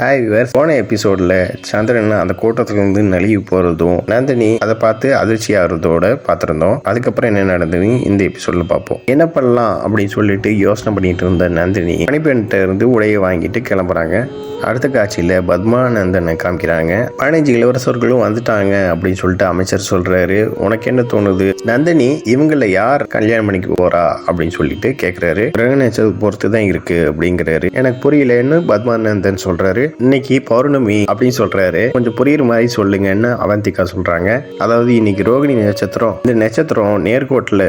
Hi viewers போன எபிசோடில் சந்திரன் அந்த கூட்டத்துலேருந்து நழுவி போகிறதும் நந்தினி அதை பார்த்து அதிர்ச்சி ஆகிறதோட பார்த்துருந்தோம். அதுக்கப்புறம் என்ன நடந்ததுன்னு இந்த எபிசோடில் பார்ப்போம். என்ன பண்ணலாம் அப்படின்னு சொல்லிட்டு யோசனை பண்ணிட்டு இருந்த நந்தினி மணிப்பெண்கிட்ட இருந்து உடையை வாங்கிட்டு கிளம்புறாங்க. அடுத்த காட்சியில் பத்மானந்தனை காமிக்கிறாங்க. பதினஞ்சு இளவரசர்களும் வந்துட்டாங்க அப்படின்னு சொல்லிட்டு அமைச்சர் சொல்கிறாரு உனக்கு என்ன தோணுது? நந்தினி இவங்கள யார் கல்யாணம் பண்ணிக்க போறா அப்படின்னு சொல்லிட்டு கேட்குறாரு கிரகணேச்சது பொறுத்து தான் இருக்கு அப்படிங்கிறாரு. எனக்கு புரியலன்னு பத்மானந்தன் சொல்கிறாரு இன்னைக்கு பௌர்ணமி அப்படின்னு சொல்றாரு. கொஞ்சம் புரியுற மாதிரி சொல்லுங்கன்னு அவந்திகா சொல்றாங்க. அதாவது இன்னைக்கு ரோகிணி நட்சத்திரம் இந்த நட்சத்திரம் நேர்கோட்டில்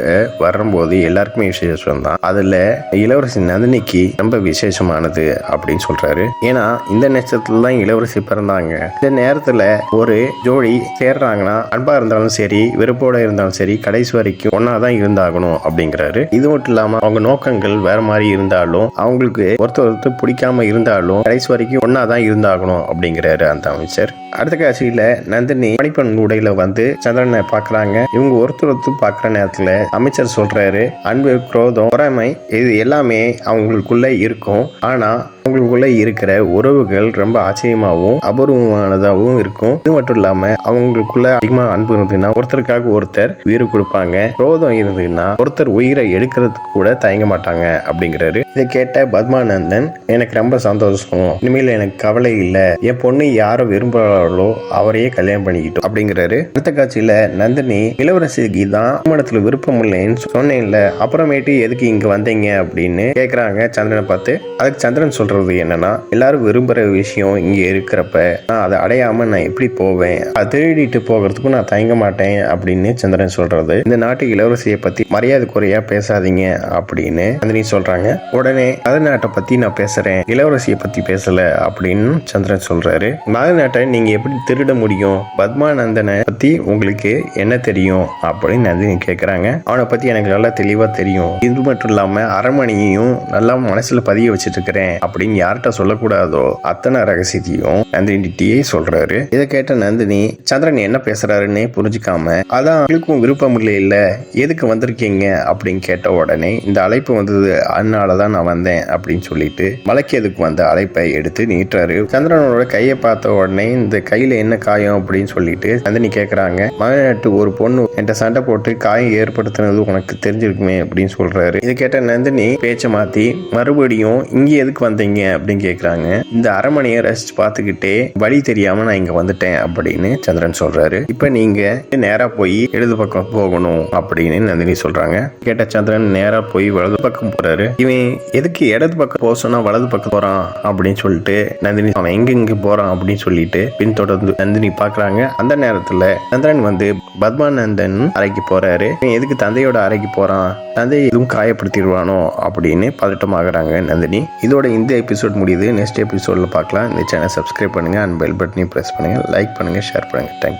வரும்போது எல்லாருக்குமே விசேஷம் தான் அதுல இளவரசி நந்தினிக்கு ரொம்ப விசேஷமானது அப்படின்னு சொல்றாரு. ஏன்னா இந்த நட்சத்திரத்துல தான் இளவரசி பிறந்தாங்க. இந்த நேரத்துல ஒரு ஜோடி சேர்றாங்கன்னா அன்பா இருந்தாலும் சரி வெறுப்போட இருந்தாலும் சரி கடைசி வரைக்கும் ஒன்னா தான் இருந்தாகணும் அப்படிங்கிறாரு. இது மட்டும் இல்லாம அவங்க நோக்கங்கள் வேற மாதிரி இருந்தாலும் அவங்களுக்கு ஒருத்தர் ஒருத்தர் பிடிக்காம இருந்தாலும் கடைசி வரைக்கும் ஒன்னா தான் இருந்தாகணும் அப்படிங்கிறாரு அந்த அமைச்சர். அடுத்த காட்சியில நந்தினி மணிப்பெண் உடையில வந்து சந்திரனை பாக்குறாங்க இவங்க ஒருத்தர் ஒருத்தர் பாக்குற நேரத்துல அமைச்சர் சொல்றாரு அன்பு குரோதம் பொறாமை இது எல்லாமே அவங்களுக்குள்ள இருக்கும். ஆனா அவங்களுக்குள்ள இருக்கிற உறவுகள் ரொம்ப ஆச்சரியமாகவும் அபூர்வமானதாகவும் இருக்கும். இது மட்டும் இல்லாம அவங்களுக்குள்ள அதிகமா அன்பு இருந்ததுன்னா ஒருத்தருக்காக ஒருத்தர் உயிர் கொடுப்பாங்க. குரோதம் இருந்ததுன்னா ஒருத்தர் உயிரை எடுக்கிறதுக்கு கூட தயங்க மாட்டாங்க. அப்படிங்கிறாரு. இதை கேட்ட பத்மானந்தன் எனக்கு ரொம்ப சந்தோஷம். இனிமேல் எனக்கு கவலை இல்லை. என் பொண்ணு யாரை விரும்புகிறாளோ அவரையே கல்யாணம் பண்ணிக்கிட்டோம் அப்படிங்கிறாரு. அடுத்த காட்சியில நந்தினி இளவரசிக்கு தான் திருமணத்தில் விருப்பம் இல்லைன்னு சொன்னேன்ல. அப்புறமேட்டு எதுக்கு இங்க வந்தீங்க அப்படின்னு கேட்குறாங்க சந்திரனை பார்த்து. அதுக்கு சந்திரன் சொல்றது என்னன்னா எல்லாரும் விரும்புற விஷயம் இங்க இருக்கிறப்ப நான் அதை அடையாம நான் எப்படி போவேன்? அதை திருடிட்டு போகிறதுக்கும் நான் தயங்க மாட்டேன் அப்படின்னு சந்திரன் சொல்றது. இந்த நாட்டு இளவரசியை பத்தி மரியாதை குறையா பேசாதீங்க அப்படின்னு நந்தினி சொல்றாங்க. உடனே மதநாட்டை பத்தி நான் பேசுறேன். இளவரசியை பத்தி பேசல அப்படின்னு அப்படின்னு சந்திரன் சொல்கிறாரு மதநாட்டை நீங்கள் எப்படி திருட முடியும்? பத்மானந்தனை பற்றி உங்களுக்கு என்ன தெரியும்? அப்படின்னு நந்தினி கேட்குறாங்க அவனை பற்றி எனக்கு நல்லா தெளிவாக தெரியும். இது மட்டும் இல்லாமல் அரண்மனையையும் நல்லா மனசில் பதிய வச்சுட்டு இருக்கிறேன் அப்படின்னு யார்கிட்ட சொல்லக்கூடாதோ அத்தனை ரகசியத்தையும் நந்தினிட்டியே சொல்கிறாரு இதை கேட்ட நந்தினி சந்திரன் என்ன பேசுகிறாருன்னே புரிஞ்சுக்காம அதான் அவங்களுக்கும் விருப்பம் இல்லை இல்லை. எதுக்கு வந்திருக்கீங்க? அப்படின்னு கேட்ட உடனே இந்த அழைப்பு வந்தது அதனாலதான் நான் வந்தேன் அப்படின்னு சொல்லிட்டு மலைக்கேதுக்கு வந்த அழைப்பை எடுத்து திட்டுறாரு சந்திரனோட கையை பார்த்த உடனே இந்த கையில என்ன காயம் அப்படின்னு சொல்லிட்டு நந்தினி கேட்கறாங்க மகனாட்டு ஒரு பொண்ணு என்கிட்ட சண்டை போட்டு காயம் ஏற்படுத்தினது உனக்கு தெரிஞ்சிருக்குமே அப்படின்னு சொல்றாரு. இதை கேட்ட நந்தினி பேச்சை மாத்தி மறுபடியும் இங்க எதுக்கு வந்தீங்க? அப்படின்னு கேக்குறாங்க. இந்த அரண்மனையை ரசிச்சு பார்த்துக்கிட்டே வழி தெரியாம நான் இங்க வந்துட்டேன் அப்படின்னு சந்திரன் சொல்றாரு. இப்ப நீங்க நேரா போய் இடது பக்கம் போகணும் அப்படின்னு நந்தினி சொல்றாங்க. கேட்ட சந்திரன் நேரா போய் வலது பக்கம் போறாரு. இவன் எதுக்கு இடது பக்கம் போக வலது பக்கம் போறான் அப்படின்னு சொல்லிட்டு நந்தினி அவன் எங்க போகிறான் போறான் அப்படின்னு சொல்லிட்டு பின்தொடர்ந்து நந்தினி பாக்குறாங்க. அந்த நேரத்துல சந்திரன் வந்து பத்மானந்தன் அறைக்கு போறாரு. எதுக்கு தந்தையோட அறைக்கு போறான்? தந்தை எதுவும் காயப்படுத்திடுவானோ அப்படின்னு பதட்டமாகறாங்க நந்தினி. இதோட இந்த எபிசோட் முடியுது. நெக்ஸ்ட் எபிசோட்ல பார்க்கலாம் இந்த சேனல் சப்ஸ்கிரைப் பண்ணுங்க. அண்ட் பெல் பட்டனையும் ப்ரெஸ் பண்ணுங்க. லைக் பண்ணுங்க. ஷேர் பண்ணுங்க. Thank you